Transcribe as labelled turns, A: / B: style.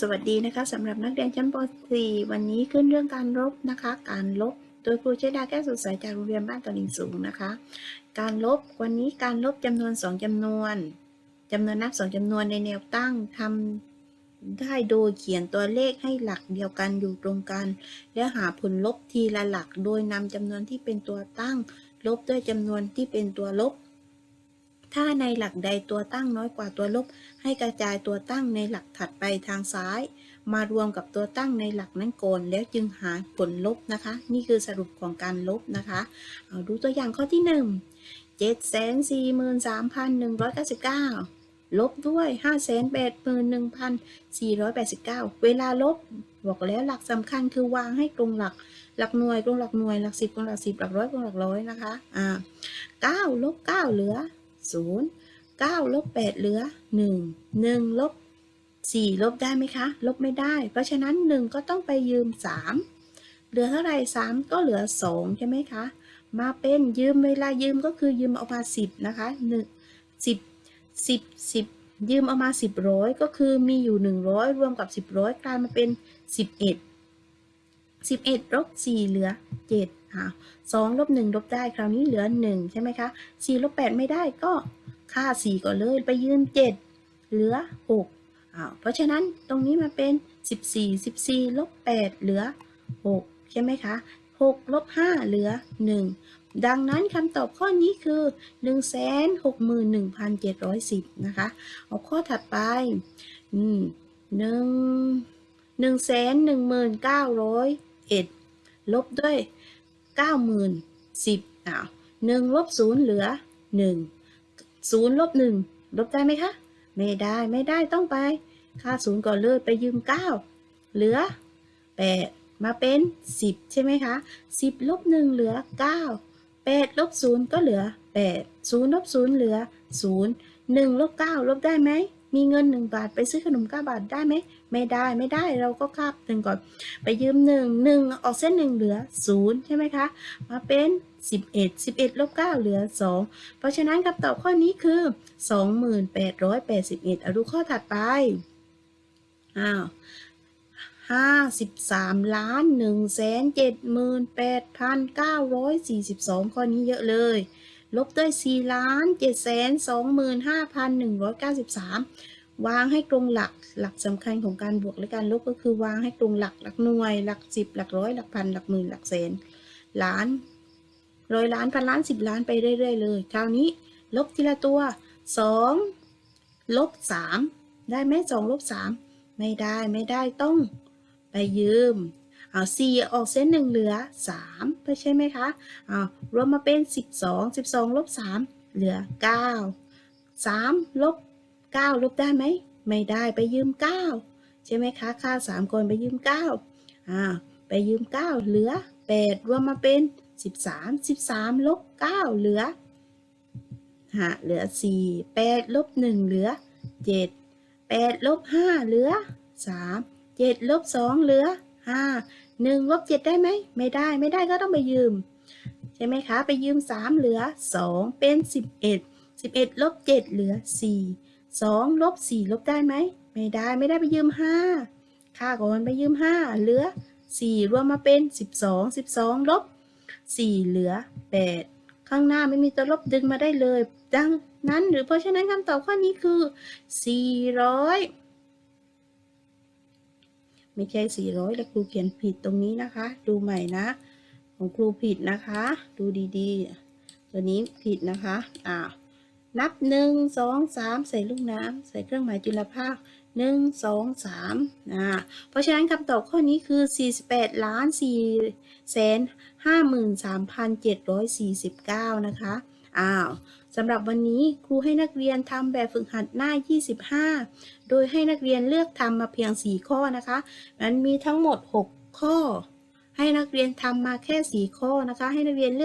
A: สวัสดีนะคะสำหรับนักเรียนชั้นป .4 วันนี้ขึ้นเรื่องการลบนะคะ การลบ โดยครูเจดาแก้วสดใสจากโรงเรียนบ้านตลิ่งสูงนะคะ การลบวันนี้การลบจำนวน 2จำนวนจำนวนนับ 2จำนวนในแนวตั้งทำได้โดยเขียนตัวเลขให้หลักเดียวกันอยู่ตรงกัน แล้วหาผลลบทีละหลัก โดยนำจำนวนที่เป็นตัวตั้ง ลบด้วยจำนวนที่เป็นตัวลบ ถ้าในหลักใดตัวตั้งน้อยกว่าตัวลบ ให้กระจายตัวตั้งในหลักถัดไปทางซ้าย มารวมกับตัวตั้งในหลักนั้นก่อนแล้วจึงหาผลลบนะคะ นี่คือสรุปของการลบนะคะเอาดูตัวอย่างข้อที่หนึ่งเจ็ดแสนสี่หมื่นสามพันหนึ่งร้อยเก้าสิบเก้าลบด้วยห้าแสนแปดหมื่นหนึ่งพันสี่ร้อยแปดสิบเก้าเวลาลบ บอกแล้วหลักสำคัญคือวางให้ตรงหลักหลักหน่วยตรงหลักหน่วยหลักสิบตรงหลักสิบหลักร้อยตรงหลักร้อยนะคะอ่าเก้าลบเก้าเหลือ ศูนย์9ลบ8เหลือ 1 1ลบ4ลบได้ไหมคะ ลบไม่ได้ เพราะฉะนั้น 1 ก็ต้องไปยืม 3 เหลือเท่าไหร่ 3 ก็เหลือ 2 ใช่ไหมคะ มาเป็นยืมเวลายืมก็คือยืมเอามา 10 นะคะ 1 10 10 10 ยืมเอามา 10ร้อยก็คือมีอยู่ 100 รวมกับ 10ร้อยกลายมาเป็น 11 11ลบ4เหลือ 7 สอ่า2ลบ1ลบได้คราวนี้เหลือ1ใช่ไหมคะ4ลบ8ไม่ได้ก็ค่า4ก่อนเลยไปยืม7เหลือ6อ้าวเพราะฉะนั้นตรงนี้มาเป็น14 14ลบ8เหลือ6ใช่ไหมคะ6ลบ5เหลือ1ดังนั้นคำตอบข้อนี้คือ161,710นะคะ เอาข้อถัดไปหนึ่งหนึ่งแสนหนึ่งหมื่นเก้าร้อยเอ็ดลบด้วย เก้าหมื่นสิบอ้าวหนึ่งลบศูนย์เหลือหนึ่งศูนย์ลบหนึ่งลบได้ไหมคะ ไม่ได้ไม่ได้ต้องไป ค่าศูนย์ก่อนเลยไปยืมเก้าเหลือแปดมาเป็นสิบใช่ไหมคะสิบลบหนึ่งเหลือเก้าแปดลบศูนย์ก็เหลือแปดศูนย์ลบศูนย์เหลือศูนย์หนึ่งลบเก้าลบได้ไหม มีเงินหนึ่งบาท ไปซื้อขนมเก้าบาทได้ไหม ไม่ได้ไม่ได้เราก็คาบหนึ่งก่อน ไปยืมหนึ่งหนึ่งออกเส้นหนึ่งเหลือศูนย์ใช่ไหมคะ มาเป็นสิบเอ็ดสิบเอ็ดลบเก้าเหลือสองเพราะฉะนั้นคำตอบข้อนี้คือสองหมื่นแปดร้อยแปดสิบเอ็ดเอาดูข้อถัดไปอ้าวห้าสิบสามล้านหนึ่งแสนเจ็ดหมื่นแปดพันเก้าร้อยสี่สิบสองข้อนี้เยอะเลย ลบด้วยสี่ล้านเจ็ดแสนสองหมื่นห้าพันหนึ่งร้อยเก้าสิบสามวางให้ตรงหลัก หลักสำคัญของการบวกและการลบก็คือวางให้ตรงหลัก หลักหน่วย หลักสิบหลักร้อย หลักพัน หลักหมื่น หลักแสน ล้าน ร้อยล้าน พันล้านสิบล้านไปเรื่อย ๆ เลย คราวนี้ ลบทีละตัวสองลบสามได้ไหมสองลบสามไม่ได้ ไม่ได้ ต้อง ไปยืม เอาสี่ออกเส้นหนึ่งเหลือสามไปใช่ไหมคะเอารวมมาเป็นสิบสองสิบสองลบสามเหลือเก้าสามลบเก้าลบได้ไหม ไม่ได้ไปยืมเก้าใช่ไหมคะค่าสามคนไปยืมเก้าอ่าไปยืมเก้าเหลือแปดรวมมาเป็นสิบสามสิบสามลบเก้าเหลือหาเหลือสี่แปดลบหนึ่งเหลือเจ็ดแปดลบห้าเหลือสามเจ็ดลบสองเหลือ ห้าหนึ่งลบเจ็ดได้ไหม ไม่ได้ ไม่ได้ก็ต้องไปยืม ใช่ไหมคะ ไปยืมสามเหลือสองเป็นสิบเอ็ดสิบเอ็ดลบเจ็ดเหลือสี่สองลบสี่ลบได้ไหม ไม่ได้ ไม่ได้ไปยืมห้าค่าก่อนไปยืมห้าเหลือสี่รวมมาเป็นสิบสองสิบสองลบสี่เหลือแปดข้างหน้าไม่มีตัวลบดึงมาได้เลย ดังนั้นหรือเพราะฉะนั้นคำตอบข้อนี้คือ 400 ไม่ใช่ 400 แล้วครูเขียนผิดตรงนี้นะคะ ดูใหม่นะ ของครูผิดนะคะ ดูดีๆ ตัวนี้ผิดนะคะอ่านับ 1 2 3 ใส่ลูกน้ำใส่เครื่องหมายจุลภาค 1 2 3อ่าเพราะฉะนั้นคำตอบข้อนี้คือ 48ล้าน4แสน53,749 นะคะอ้าว สำหรับวันนี้ครูให้นักเรียนทำแบบฝึกหัดหน้า 25 โดยให้นักเรียนเลือกทำมาเพียง 4 ข้อนะคะ มันมีทั้งหมด 6 ข้อ ให้นักเรียนทำมาแค่ 4 ข้อนะคะ ให้นักเรียนเลือก